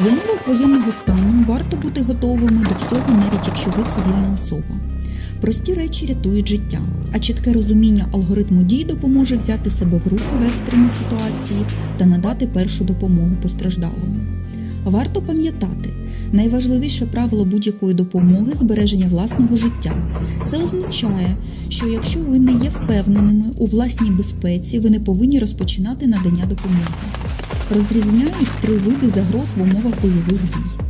В умовах воєнного стану варто бути готовими до всього, навіть якщо ви цивільна особа. Прості речі рятують життя, а чітке розуміння алгоритму дій допоможе взяти себе в руки в екстреній ситуації та надати першу допомогу постраждалому. Варто пам'ятати, найважливіше правило будь-якої допомоги збереження власного життя. Це означає, що якщо ви не є впевненими у власній безпеці, ви не повинні розпочинати надання допомоги. Розрізняють три види загроз в умовах бойових дій.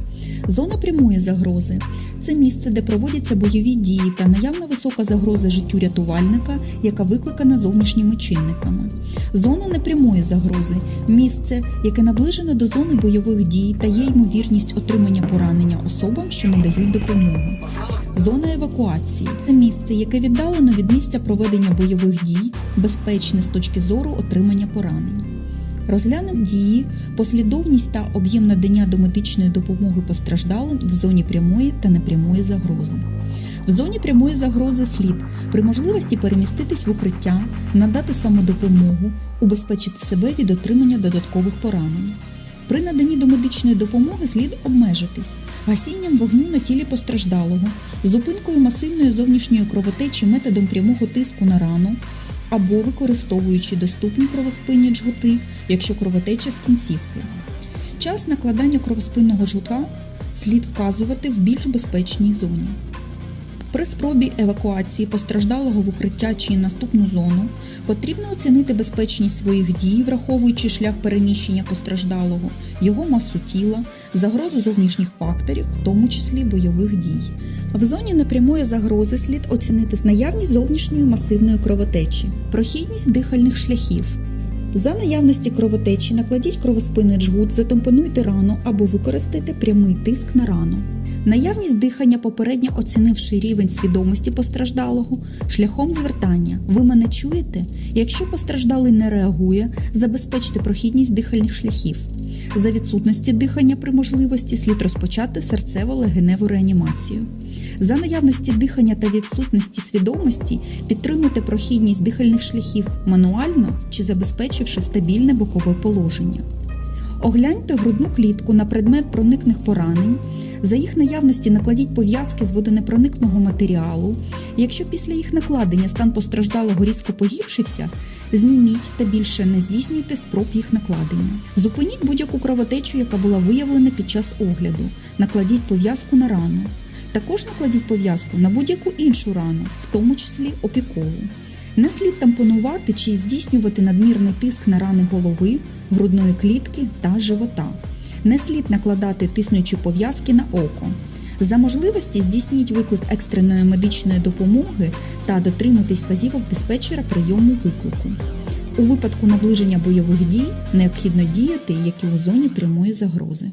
Зона прямої загрози це місце, де проводяться бойові дії та наявна висока загроза життю рятувальника, яка викликана зовнішніми чинниками. Зона непрямої загрози місце, яке наближене до зони бойових дій та є ймовірність отримання поранення особам, що надають допомогу. Зона евакуації це місце, яке віддалено від місця проведення бойових дій, безпечне з точки зору отримання поранень. Розглянемо дії, послідовність та об'єм надання домедичної допомоги постраждалим в зоні прямої та непрямої загрози. В зоні прямої загрози слід при можливості переміститись в укриття, надати самодопомогу, убезпечити себе від отримання додаткових поранень. При наданні домедичної допомоги слід обмежитись гасінням вогню на тілі постраждалого, зупинкою масивної зовнішньої кровотечі методом прямого тиску на рану або використовуючи доступні кровоспинні джгути, якщо кровотеча з кінцівки. Час накладання кровоспинного жгута слід вказувати в більш безпечній зоні. При спробі евакуації постраждалого в укриття чи наступну зону потрібно оцінити безпечність своїх дій, враховуючи шлях переміщення постраждалого, його масу тіла, загрозу зовнішніх факторів, в тому числі бойових дій. В зоні непрямої загрози слід оцінити наявність зовнішньої масивної кровотечі, прохідність дихальних шляхів. За наявності кровотечі накладіть кровоспинний джгут, затампонуйте рану або використайте прямий тиск на рану. Наявність дихання, попередньо оцінивши рівень свідомості постраждалого, шляхом звертання. Ви мене чуєте? Якщо постраждалий не реагує, забезпечте прохідність дихальних шляхів. За відсутності дихання при можливості слід розпочати серцево-легеневу реанімацію. За наявності дихання та відсутності свідомості підтримуйте прохідність дихальних шляхів мануально чи забезпечивши стабільне бокове положення. Огляньте грудну клітку на предмет проникних поранень. За їх наявності накладіть пов'язки з водонепроникного матеріалу. Якщо після їх накладення стан постраждалого різко погіршився, зніміть та більше не здійснюйте спроб їх накладення. Зупиніть будь-яку кровотечу, яка була виявлена під час огляду. Накладіть пов'язку на рану. Також накладіть пов'язку на будь-яку іншу рану, в тому числі опікову. Не слід тампонувати чи здійснювати надмірний тиск на рани голови, грудної клітки та живота. Не слід накладати тиснучі пов'язки на око. За можливості здійсніть виклик екстреної медичної допомоги та дотримуйтесь вказівок диспетчера прийому виклику. У випадку наближення бойових дій необхідно діяти, як і у зоні прямої загрози.